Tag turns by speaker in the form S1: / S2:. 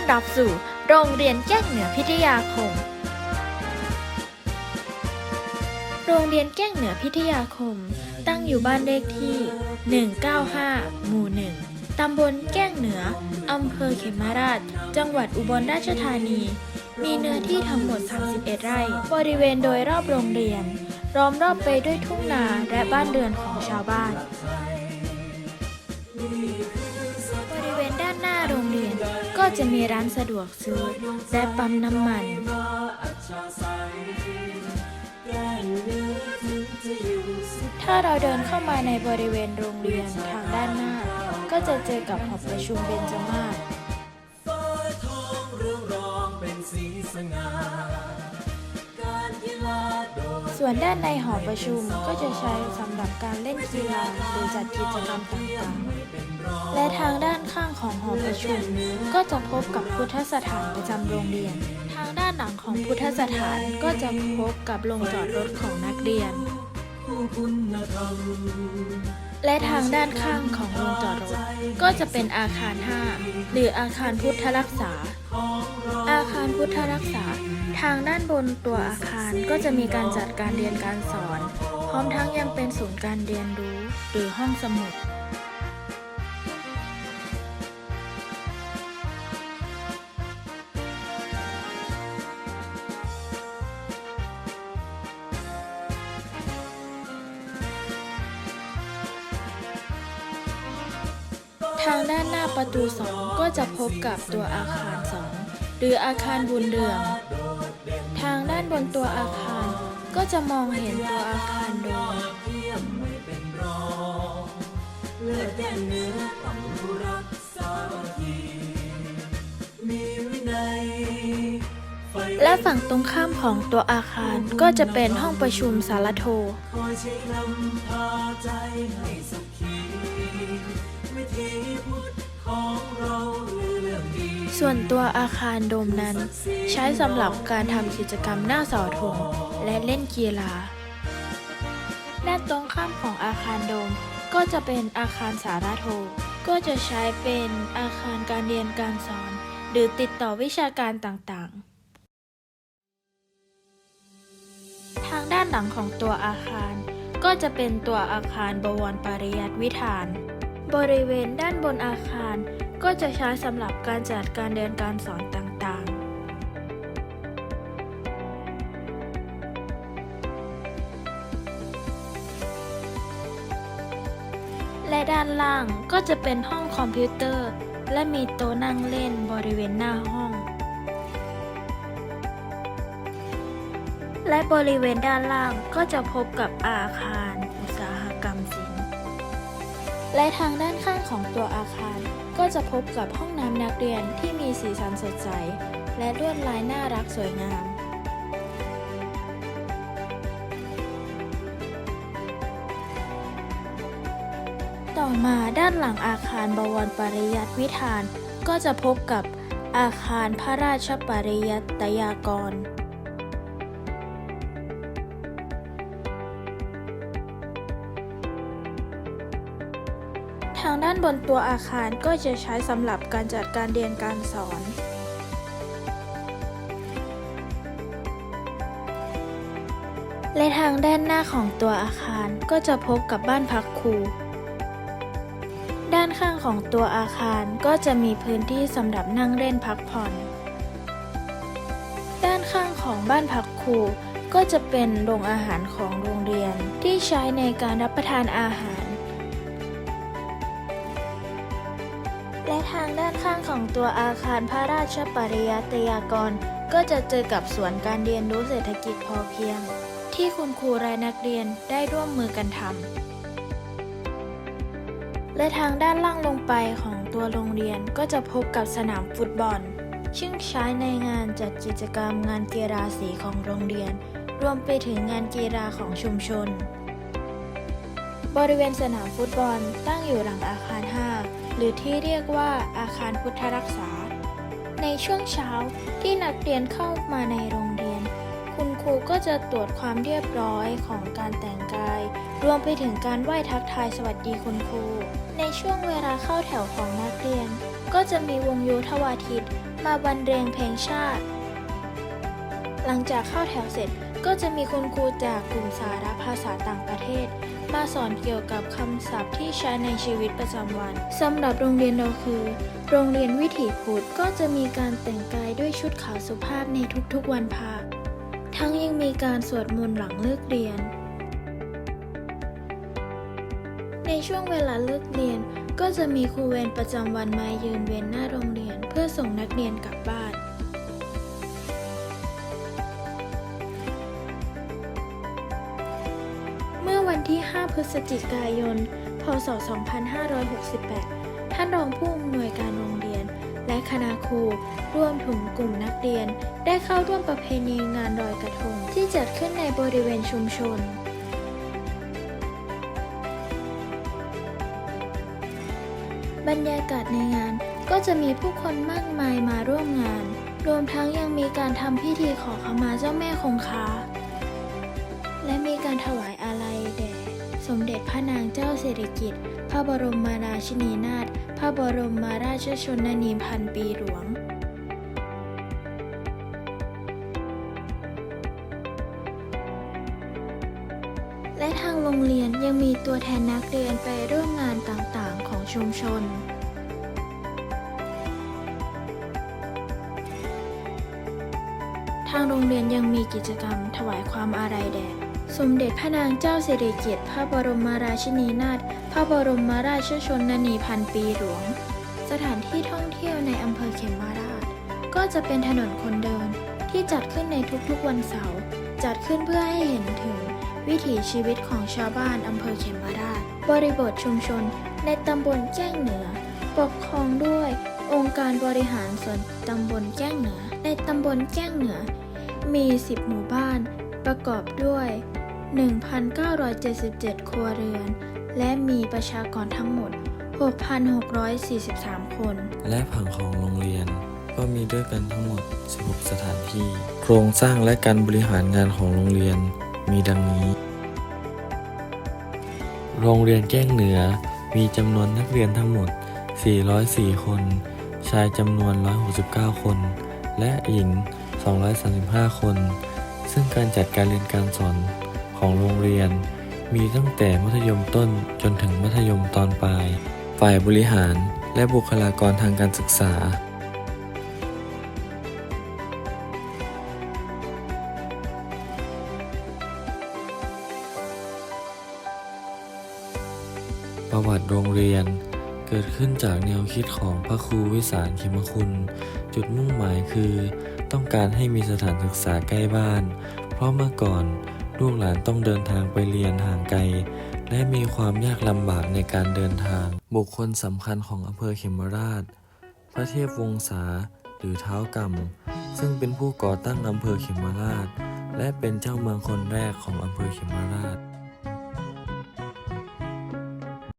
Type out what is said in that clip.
S1: อนรับสู่โรงเรียนแก้งเหนือพิทยาคม โรงเรียนแก้งเหนือพิทยาคม ตั้งอยู่บ้านเลขที่ 195 หมู่ 1 ตำบลแก้งเหนือ อำเภอเขมราช จังหวัดอุบลราชธานี มีเนื้อที่ทั้งหมด 31 ไร่ บริเวณโดยรอบโรงเรียน ล้อมรอบไปด้วยทุ่งนาและบ้านเรือนของชาวบ้านบริเวณด้านหน้าโรงเรียน จะมีร้านสะดวกซื้อ และปั๊มน้ำมัน ถ้าเราเดินเข้ามาในบริเวณโรงเรียนทางด้านหน้า ก็จะเจอกับหอประชุมเบญจมาศ
S2: ฟ้าทองเรืองรองเป็นสีสง่า
S1: ส่วนด้านในหอประชุมก็จะใช้สำหรับการเล่นกีฬาหรือจัดกิจกรรมต่างๆ และทางด้านข้างของหอประชุม ก็จะพบกับพุทธสถานประจำโรงเรียน ทางด้านหลังของพุทธสถานก็จะพบกับโรงจอดรถของนักเรียน และทางด้านข้างของโรงจอดรถ ก็จะเป็นอาคาร 5 หรืออาคารพุทธรักษาาคารพุทธรักษา ทางด้านบนตัวอาคารก็จะมีการจัดการเรียนการสอน พร้อมทั้งยังเป็นศูนย์การเรียนรู้ หรือห้องสมุดทางด้านหน้าประตู 2 ก็จะพบกับตัวอาคาร 2 หรืออาคารบุญเรือง ทางด้านบนตัวอาคารก็จะมองเห็นตัวอาคารโดม
S2: เทียมไม่เป็นรองเลือดแก่เนื้อต้องรู้รักสามัคคีมีวินัย
S1: และฝั่งตรงข้ามของตัวอาคารก็จะเป็นห้องประชุมสารโท
S2: คอยใช้นำพาใจให้สุขีวิถีพุทธของเราลือเส่
S1: วนตัวอาคารโดมนั้น ใช้สำหรับการทำกิจกรรมหน้าเสาธงและเล่นกีฬาด้านตรงข้ามของอาคารโดมก็จะเป็นอาคารสารโท ก็จะใช้เป็นอาคารการเรียนการสอน หรือติดต่อวิชาการต่างๆ ทางด้านหลังของตัวอาคาร ก็จะเป็นตัวอาคารบวรปริยัติวิธาน บริเวณด้านบนอาคารก็จะใช้สำหรับการจัดการเรียนการสอนต่างๆและด้านล่างก็จะเป็นห้องคอมพิวเตอร์ และมีโต๊ะนั่งเล่นบริเวณหน้าห้อง และบริเวณด้านล่างก็จะพบกับอาคาร และทางด้านข้างของตัวอาคาร ก็จะพบกับห้องน้ำนักเรียนที่มีสีสันสดใส และลวดลายน่ารักสวยงาม ต่อมาด้านหลังอาคารบวรปริยัติวิธาน ก็จะพบกับอาคารพระราชปริยัตยากร ทางด้านบนตัวอาคารก็จะใช้สำหรับการจัดการเรียนการสอน และทางด้านหน้าของตัวอาคารก็จะพบกับบ้านพักครู ด้านข้างของตัวอาคารก็จะมีพื้นที่สำหรับนั่งเล่นพักผ่อน ด้านข้างของบ้านพักครูก็จะเป็นโรงอาหารของโรงเรียนที่ใช้ในการรับประทานอาหาร และทางด้านข้างของตัวอาคารพระราชปริยัตยากร ก็จะเจอกับสวนการเรียนรู้เศรษฐกิจพอเพียง ที่คุณครูและนักเรียนได้ร่วมมือกันทำและทางด้านล่างลงไปของตัวโรงเรียนก็จะพบกับสนามฟุตบอลซึ่งใช้ในงานจัดกิจกรรมงานกีฬาสีของโรงเรียน รวมไปถึงงานกีฬาของชุมชน บริเวณสนามฟุตบอลตั้งอยู่หลังอาคาร 5 หรือที่เรียกว่าอาคารพุทธรักษา ในช่วงเช้าที่นักเรียนเข้ามาในโรงเรียน คุณครูก็จะตรวจความเรียบร้อยของการแต่งกาย รวมไปถึงการไหว้ทักทายสวัสดีคุณครู ในช่วงเวลาเข้าแถวของนักเรียน ก็จะมีวงโยธวาทิตมาบรรเลงเพลงชาติ หลังจากเข้าแถวเสร็จก็จะมีคุณครูจากกลุ่มสาระภาษาต่างประเทศ มาสอนเกี่ยวกับคำศัพท์ที่ใช้ในชีวิตประจำวันสำหรับโรงเรียนเราคือ โรงเรียนวิถีพุทธก็จะมีการแต่งกายด้วยชุดขาวสุภาพในทุกๆวันพระทั้งยังมีการสวดมนต์หลังเลิกเรียน ในช่วงเวลาเลิกเรียนก็จะมีครูเวรประจำวันมายืนเวรหน้าโรงเรียน เพื่อส่งนักเรียนกลับบ้าน วันที่ 5 พฤศจิกายน พศ 2568 ท่านรองผู้อำนวยการโรงเรียน และคณะครูรวมถึงกลุ่มนักเรียน ได้เข้าร่วมประเพณีงานลอยกระทง ที่จัดขึ้นในบริเวณชุมชนบรรยากาศในงานก็จะมีผู้คนมากมายมาร่วมงาน รวมทั้งยังมีการทำพิธีขอขมาเจ้าแม่คงคา และมีการถวายอาลัย สมเด็จพระนางเจ้าสิริกิติ์ พระบรมราชินีนาถ พระบรมราชชนนีพันปีหลวงและทางโรงเรียนยังมีตัวแทนนักเรียนไปร่วมงานต่างๆ ของชุมชน ทางโรงเรียนยังมีกิจกรรมถวายความอาลัยแด่ สมเด็จพระนางเจ้าสิริกิติ์พระบรมราชินีนาถ พระบรมราชชนนีพันปีหลวง สถานที่ท่องเที่ยวในอำเภอเขมราช ก็จะเป็นถนนคนเดินที่จัดขึ้นในทุกๆวันเสาร์ จัดขึ้นเพื่อให้เห็นถึงวิถีชีวิตของชาวบ้านอำเภอเขมราช บริบทชุมชน ในตำบลแจ้งเหนือ ปกครองด้วย องค์การบริหารส่วนตำบลแจ้งเหนือ ในตำบลแจ้งเหนือ มี 10 หมู่บ้าน ประกอบด้วย 1,977 ครัวเรือน และมีประชากรทั้งหมด 6,643 คน
S3: และผังของโรงเรียนก็มีด้วยกันทั้งหมด 16 สถานที่ โครงสร้างและการบริหารงานของโรงเรียนมีดังนี้ โรงเรียนแก้งเหนือมีจำนวนนักเรียนทั้งหมด 404 คน ชายจำนวน 169 คน และหญิง 235 คน ซึ่งการจัดการเรียนการสอน ของโรงเรียน มีตั้งแต่มัธยมต้นจนถึงมัธยมตอนปลาย ฝ่ายบริหารและบุคลากรทางการศึกษา ประวัติโรงเรียนเกิดขึ้นจากแนวคิดของพระครูวิสารเขมคุณ จุดมุ่งหมายคือ ต้องการให้มีสถานศึกษาใกล้บ้าน เพราะเมื่อก่อน ลูกหลานต้องเดินทางไปเรียนห่างไกล และมีความยากลำบากในการเดินทาง บุคคลสำคัญของอำเภอเขมราช พระเทพวงศาหรือเท้ากำซึ่งเป็นผู้ก่อตั้งอำเภอเขมราช และเป็นเจ้าเมืองคนแรกของอำเภอเขมราช